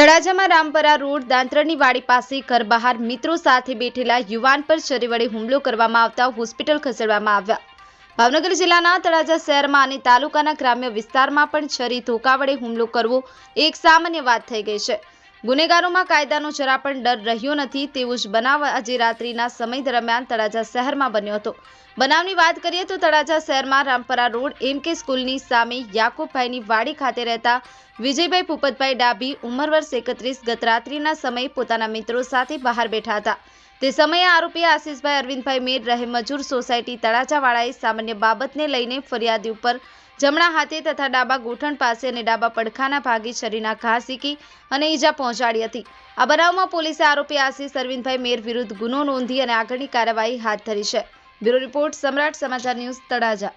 તળાજામાં Rampara road દાંત્રણની વાડી પાસે ઘર બહાર મિત્રો સાથે બેઠેલા યુવાન પર છરી વડે હુમલો કરવામાં આવતા હોસ્પિટલ ખસેડવામાં આવ્યા. ભાવનગર જિલ્લાના તળાજા શહેરમાં અને તાલુકાના ગ્રામ્ય વિસ્તારમાં પણ છરી ધોકા વડે હુમલો કરવો એક સામાન્ય વાત થઈ ગઈ છે. ગુનેગારોમાં કાયદાનો જરા પણ ડર રહ્યો નથી તેવો જ બનાવ આજે રાત્રિના સમય દરમિયાન તળાજા શહેરમાં બન્યો હતો. બનાવની વાત કરીએ તો તળાજા શહેરમાં રામપરા રોડ એમ કે સ્કૂલની સામે યાકુબભાઈની વાડી ખાતે રહેતા વિજયભાઈ પુપતભાઈ ડાભી ઉંમર વર્ષ એકત્રીસ ગત રાત્રિના સમયે પોતાના મિત્રો સાથે બહાર બેઠા હતા. તે સમયે આરોપી આશીષભાઈ અરવિંદભાઈ મેર રહે મજૂર સોસાયટી તળાજાવાળાએ સામાન્ય બાબતને લઈને ફરિયાદી ઉપર જમણા હાથે તથા ડાબા ગોઠણ પાસે અને ડાબા પડખાના ભાગે શરીરના ઘા ઝીકી અને ઈજા પહોંચાડી હતી. આ બનાવમાં પોલીસે આરોપી આશીષ અરવિંદભાઈ મેર વિરુદ્ધ ગુનો નોંધી અને આગળની કાર્યવાહી હાથ ધરી છે. બ્યુરો રિપોર્ટ સમ્રાટ સમાચાર ન્યૂઝ તળાજા.